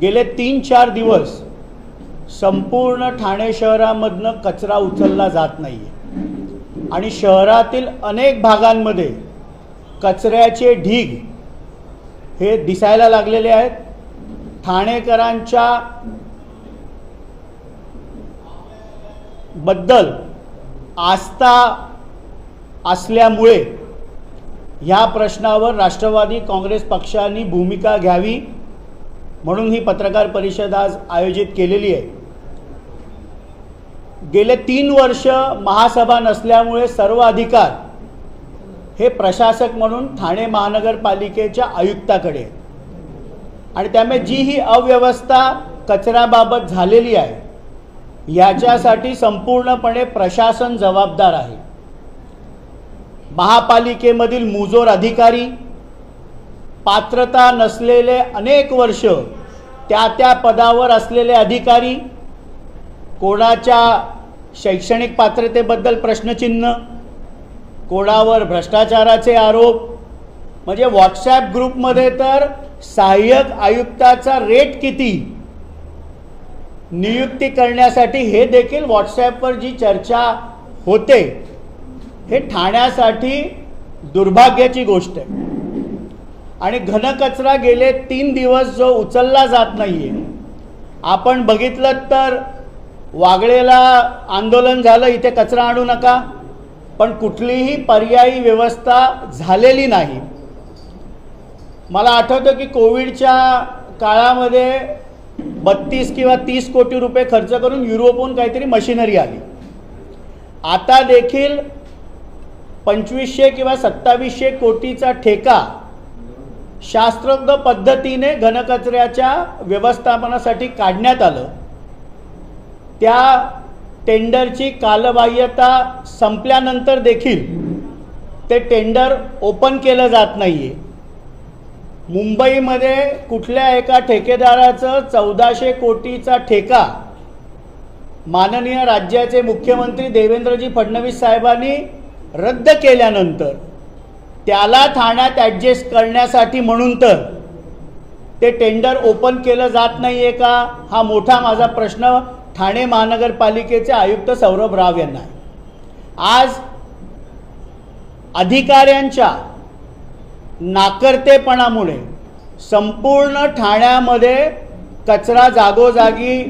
गेले तीन चार दिवस संपूर्ण ठाणे शहरामधनं कचरा उचलला जात नाही आहे आणि शहरातील अनेक भागांमध्ये कचऱ्याचे ढीग हे दिसायला लागलेले आहेत. ठाणेकरांच्या बद्दल आस्था असल्यामुळे ह्या प्रश्नावर राष्ट्रवादी काँग्रेस पक्षाने भूमिका घ्यावी. म्हणून ही पत्रकार परिषद आज आयोजित केलेली आहे. गेले तीन वर्ष महासभा नसल्यामुळे सर्व अधिकार हे प्रशासक म्हणून ठाणे महानगरपालिकेच्या आयुक्ताकडे आणि त्यामुळे जी ही अव्यवस्था कचऱ्याबाबत झालेली आहे याच्यासाठी संपूर्णपणे प्रशासन जबाबदार आहे. महापालिकेमधील मुजोर अधिकारी पात्रता नसलेले अनेक वर्ष त्या त्या पदावर असलेले अधिकारी कोणाच्या शैक्षणिक पात्रतेबद्दल प्रश्नचिन्ह कोणावर भ्रष्टाचाराचे आरोप म्हणजे व्हॉट्सॲप ग्रुपमध्ये तर सहाय्यक आयुक्ताचा रेट किती? नियुक्ती करण्यासाठी हे देखील व्हॉट्सॲपवर जी चर्चा होते हे ठाण्यासाठी दुर्भाग्याची गोष्ट आहे. आणि घनकचरा गेले तीन दिवस जो उचलला जात नाही आहे आपण बघितलं तर वागळेला आंदोलन झालं इथे कचरा आणू नका. पण कुठलीही पर्यायी व्यवस्था झालेली नाही. मला आठवतं की कोविडच्या काळामध्ये बत्तीस किंवा तीस कोटी रुपये खर्च करून युरोपहून काहीतरी मशिनरी आली. आता देखील पंचवीसशे किंवा सत्तावीसशे कोटीचा ठेका शास्त्रोक्त पद्धतीने घनकचऱ्याच्या व्यवस्थापनासाठी काढण्यात आलं. त्या टेंडरची कालबाह्यता संपल्यानंतर देखील ते टेंडर ओपन केलं जात नाही आहे मुंबईमध्ये कुठल्या एका ठेकेदाराचं चौदाशे कोटीचा ठेका माननीय राज्याचे मुख्यमंत्री देवेंद्रजी फडणवीस साहेबांनी रद्द केल्यानंतर त्याला ठाण्यात ॲडजस्ट करण्यासाठी म्हणून तर. ते टेंडर ओपन केलं जात नाही आहे का? हा मोठा माझा प्रश्न ठाणे महानगरपालिकेचे आयुक्त सौरभ राव यांना आहे. आज अधिकाऱ्यांच्या नाकर्तेपणामुळे संपूर्ण ठाण्यामध्ये कचरा जागोजागी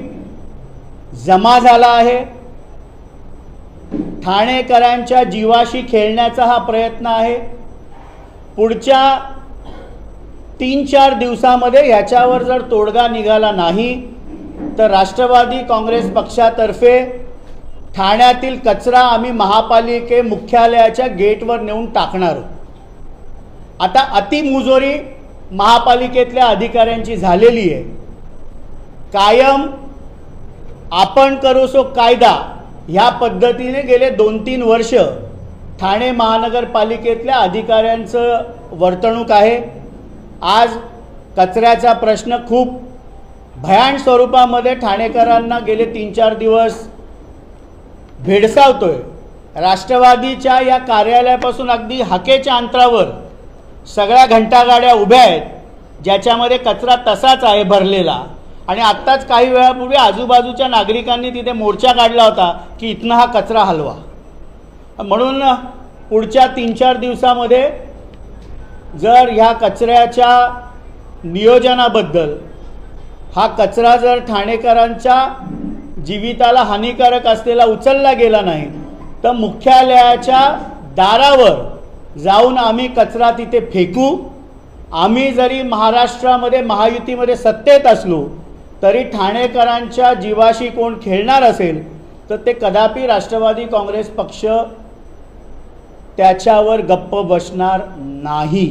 जमा झाला आहे. ठाणेकरांच्या जीवाशी खेळण्याचा हा प्रयत्न आहे. पुढच्या तीन चार दिवसामध्ये ह्याच्यावर जर तोडगा निघाला नाही तर राष्ट्रवादी काँग्रेस पक्षातर्फे ठाण्यातील कचरा आम्ही महापालिके मुख्यालयाच्या गेटवर नेऊन टाकणार आहोत. आता अतिमुजोरी महापालिकेतल्या अधिकाऱ्यांची झालेली आहे. कायम आपण करू सो कायदा. ह्या पद्धतीने गेले दोन तीन वर्ष ठाणे महानगरपालिकेतल्या अधिकाऱ्यांचं वर्तणूक आहे. आज कचऱ्याचा प्रश्न खूप भयान स्वरूपामध्ये ठाणेकरांना गेले तीन चार दिवस भेडसावतोय. राष्ट्रवादीच्या या कार्यालयापासून अगदी हाकेच्या अंतरावर सगळ्या घंटागाड्या उभ्या आहेत ज्याच्यामध्ये कचरा तसाच आहे भरलेला. आणि आत्ताच काही वेळापूर्वी आजूबाजूच्या नागरिकांनी तिथे मोर्चा काढला होता की इथनं हा कचरा हलवा. म्हणून पुढच्या तीन चार दिवसामध्ये जर ह्या कचऱ्याच्या नियोजनाबद्दल हा कचरा जर ठाणेकरांच्या जीविताला हानिकारक असलेला उचलला गेला नाही तर मुख्यालयाच्या दारावर जाऊन आम्ही कचरा तिथे फेकू. आम्ही जरी महाराष्ट्रामध्ये महायुतीमध्ये सत्तेत असलो तरी ठाणेकरांच्या जीवाशी कोण खेळणार असेल तर ते कदापि राष्ट्रवादी काँग्रेस पक्ष त्याच्यावर गप्प बसणार नाही.